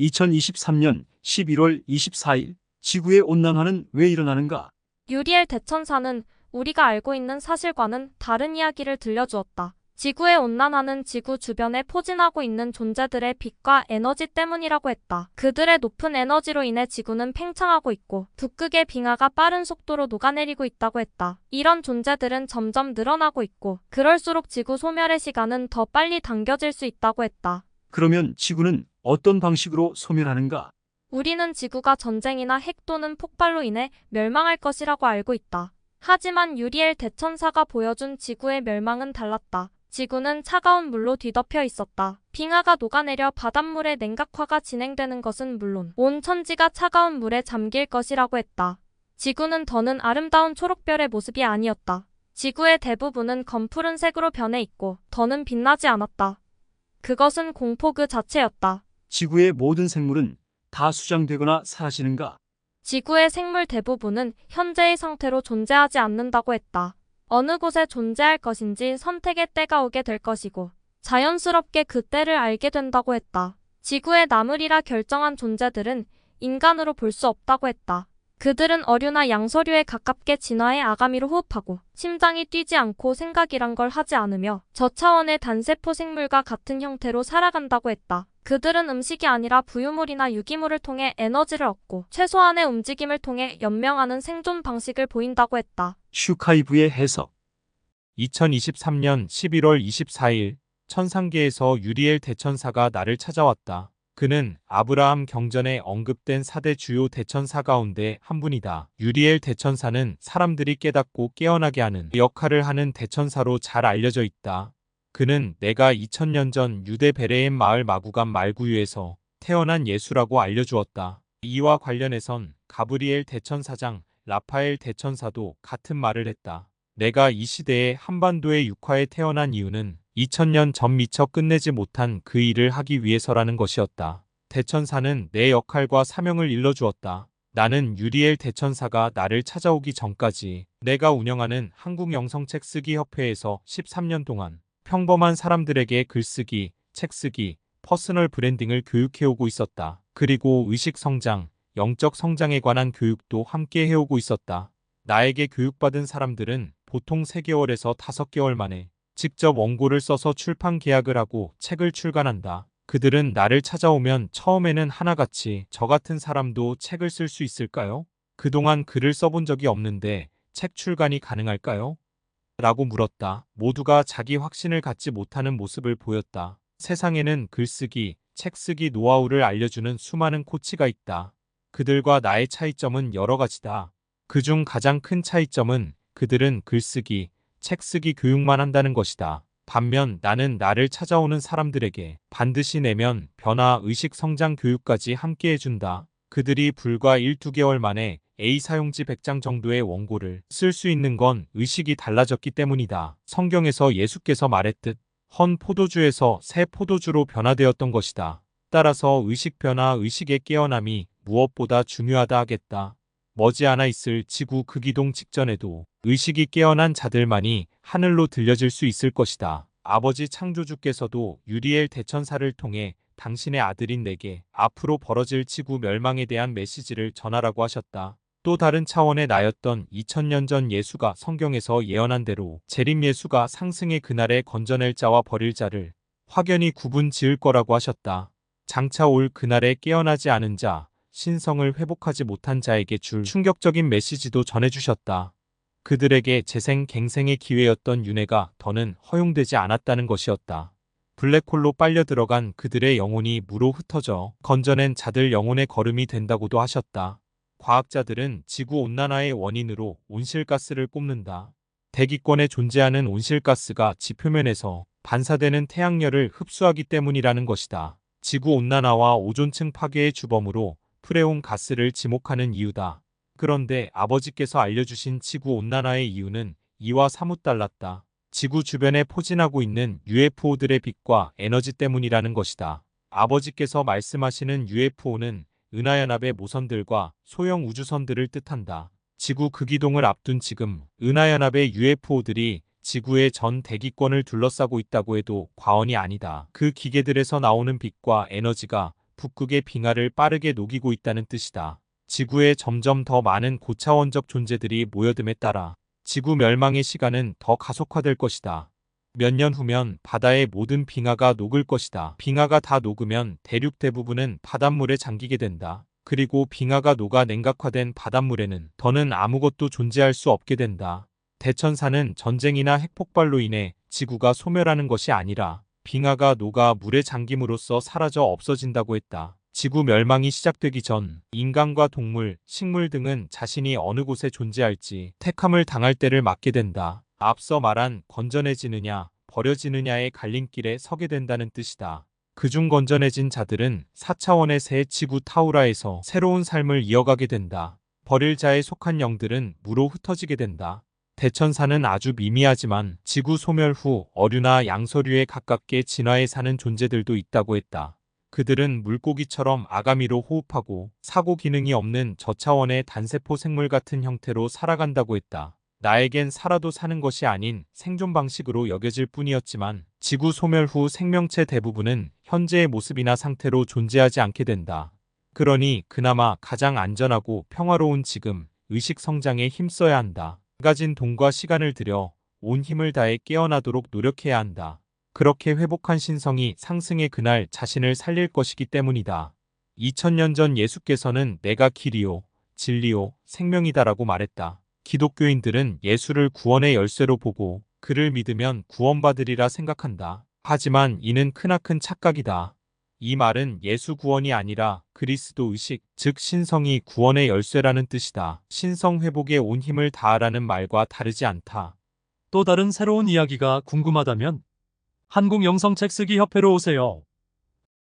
2023년 11월 24일 지구의 온난화는 왜 일어나는가? 유리엘 대천사는 우리가 알고 있는 사실과는 다른 이야기를 들려주었다. 지구의 온난화는 지구 주변에 포진하고 있는 존재들의 빛과 에너지 때문이라고 했다. 그들의 높은 에너지로 인해 지구는 팽창하고 있고 북극의 빙하가 빠른 속도로 녹아내리고 있다고 했다. 이런 존재들은 점점 늘어나고 있고 그럴수록 지구 소멸의 시간은 더 빨리 당겨질 수 있다고 했다. 그러면 지구는 어떤 방식으로 소멸하는가? 우리는 지구가 전쟁이나 핵 또는 폭발로 인해 멸망할 것이라고 알고 있다. 하지만 유리엘 대천사가 보여준 지구의 멸망은 달랐다. 지구는 차가운 물로 뒤덮여 있었다. 빙하가 녹아내려 바닷물의 냉각화가 진행되는 것은 물론 온 천지가 차가운 물에 잠길 것이라고 했다. 지구는 더는 아름다운 초록별의 모습이 아니었다. 지구의 대부분은 검푸른색으로 변해 있고 더는 빛나지 않았다. 그것은 공포 그 자체였다. 지구의 모든 생물은 다 수장되거나 사라지는가? 지구의 생물 대부분은 현재의 상태로 존재하지 않는다고 했다. 어느 곳에 존재할 것인지 선택의 때가 오게 될 것이고 자연스럽게 그 때를 알게 된다고 했다. 지구에 남으리라 결정한 존재들은 인간으로 볼 수 없다고 했다. 그들은 어류나 양서류에 가깝게 진화해 아가미로 호흡하고 심장이 뛰지 않고 생각이란 걸 하지 않으며 저 차원의 단세포 생물과 같은 형태로 살아간다고 했다. 그들은 음식이 아니라 부유물이나 유기물을 통해 에너지를 얻고 최소한의 움직임을 통해 연명하는 생존 방식을 보인다고 했다. 슈카이브의 해석 2023년 11월 24일 천상계에서 유리엘 대천사가 나를 찾아왔다. 그는 아브라함 경전에 언급된 4대 주요 대천사 가운데 한 분이다. 유리엘 대천사는 사람들이 깨닫고 깨어나게 하는 역할을 하는 대천사로 잘 알려져 있다. 그는 내가 2000년 전 유대 베레엠 마을 마구간 말구유에서 태어난 예수라고 알려주었다. 이와 관련해선 가브리엘 대천사장, 라파엘 대천사도 같은 말을 했다. 내가 이 시대에 한반도의 육화에 태어난 이유는 2000년 전 미처 끝내지 못한 그 일을 하기 위해서라는 것이었다. 대천사는 내 역할과 사명을 일러주었다. 나는 유리엘 대천사가 나를 찾아오기 전까지 내가 운영하는 한국영성책 쓰기 협회에서 13년 동안 평범한 사람들에게 글쓰기, 책쓰기, 퍼스널 브랜딩을 교육해오고 있었다. 그리고 의식 성장, 영적 성장에 관한 교육도 함께 해오고 있었다. 나에게 교육받은 사람들은 보통 3개월에서 5개월 만에 직접 원고를 써서 출판 계약을 하고 책을 출간한다. 그들은 나를 찾아오면 처음에는 하나같이 저 같은 사람도 책을 쓸 수 있을까요? 그동안 글을 써본 적이 없는데 책 출간이 가능할까요? 라고 물었다. 모두가 자기 확신을 갖지 못하는 모습을 보였다. 세상에는 글쓰기, 책쓰기 노하우를 알려주는 수많은 코치가 있다. 그들과 나의 차이점은 여러 가지다. 그중 가장 큰 차이점은 그들은 글쓰기, 책 쓰기 교육만 한다는 것이다. 반면 나는 나를 찾아오는 사람들에게 반드시 내면 변화 의식 성장 교육까지 함께 해준다. 그들이 불과 1, 2개월 만에 A 사용지 100장 정도의 원고를 쓸 수 있는 건 의식이 달라졌기 때문이다. 성경에서 예수께서 말했듯 헌 포도주에서 새 포도주로 변화되었던 것이다. 따라서 의식 변화, 의식의 깨어남이 무엇보다 중요하다 하겠다. 머지않아 있을 지구 극이동 직전에도 의식이 깨어난 자들만이 하늘로 들려질 수 있을 것이다. 아버지 창조주께서도 유리엘 대천사를 통해 당신의 아들인 내게 앞으로 벌어질 지구 멸망에 대한 메시지를 전하라고 하셨다. 또 다른 차원의 나였던 2000년 전 예수가 성경에서 예언한 대로 재림 예수가 상승의 그날에 건져낼 자와 버릴 자를 확연히 구분 지을 거라고 하셨다. 장차 올 그날에 깨어나지 않은 자, 신성을 회복하지 못한 자에게 줄 충격적인 메시지도 전해주셨다. 그들에게 재생 갱생의 기회였던 윤회가 더는 허용되지 않았다는 것이었다. 블랙홀로 빨려 들어간 그들의 영혼이 무로 흩어져 건져낸 자들 영혼의 걸음이 된다고도 하셨다. 과학자들은 지구 온난화의 원인으로 온실가스를 꼽는다. 대기권에 존재하는 온실가스가 지표면에서 반사되는 태양열을 흡수하기 때문이라는 것이다. 지구 온난화와 오존층 파괴의 주범으로 프레온 가스를 지목하는 이유다. 그런데 아버지께서 알려주신 지구 온난화의 이유는 이와 사뭇 달랐다. 지구 주변에 포진하고 있는 UFO들의 빛과 에너지 때문이라는 것이다. 아버지께서 말씀하시는 UFO는 은하연합의 모선들과 소형 우주선들을 뜻한다. 지구 극이동을 앞둔 지금 은하연합의 UFO들이 지구의 전 대기권을 둘러싸고 있다고 해도 과언이 아니다. 그 기계들에서 나오는 빛과 에너지가 북극의 빙하를 빠르게 녹이고 있다는 뜻이다. 지구에 점점 더 많은 고차원적 존재들이 모여듦에 따라 지구 멸망의 시간은 더 가속화될 것이다. 몇 년 후면 바다의 모든 빙하가 녹을 것이다. 빙하가 다 녹으면 대륙 대부분은 바닷물에 잠기게 된다. 그리고 빙하가 녹아 냉각화된 바닷물에는 더는 아무것도 존재할 수 없게 된다. 대천사는 전쟁이나 핵폭발로 인해 지구가 소멸하는 것이 아니라 빙하가 녹아 물에 잠김으로써 사라져 없어진다고 했다. 지구 멸망이 시작되기 전 인간과 동물, 식물 등은 자신이 어느 곳에 존재할지 택함을 당할 때를 맞게 된다. 앞서 말한 건전해지느냐, 버려지느냐의 갈림길에 서게 된다는 뜻이다. 그중 건전해진 자들은 4차원의 새 지구 타우라에서 새로운 삶을 이어가게 된다. 버릴 자에 속한 영들은 무로 흩어지게 된다. 대천사는 아주 미미하지만 지구 소멸 후 어류나 양서류에 가깝게 진화해 사는 존재들도 있다고 했다. 그들은 물고기처럼 아가미로 호흡하고 사고 기능이 없는 저차원의 단세포 생물 같은 형태로 살아간다고 했다. 나에겐 살아도 사는 것이 아닌 생존 방식으로 여겨질 뿐이었지만 지구 소멸 후 생명체 대부분은 현재의 모습이나 상태로 존재하지 않게 된다. 그러니 그나마 가장 안전하고 평화로운 지금 의식 성장에 힘써야 한다. 가진 돈과 시간을 들여 온 힘을 다해 깨어나도록 노력해야 한다. 그렇게 회복한 신성이 상승의 그날 자신을 살릴 것이기 때문이다. 2000년 전 예수께서는 내가 길이요, 진리요, 생명이다라고 말했다. 기독교인들은 예수를 구원의 열쇠로 보고 그를 믿으면 구원받으리라 생각한다. 하지만 이는 크나큰 착각이다. 이 말은 예수 구원이 아니라 그리스도 의식, 즉 신성이 구원의 열쇠라는 뜻이다. 신성 회복에 온 힘을 다하라는 말과 다르지 않다. 또 다른 새로운 이야기가 궁금하다면 한국 영성책 쓰기 협회로 오세요.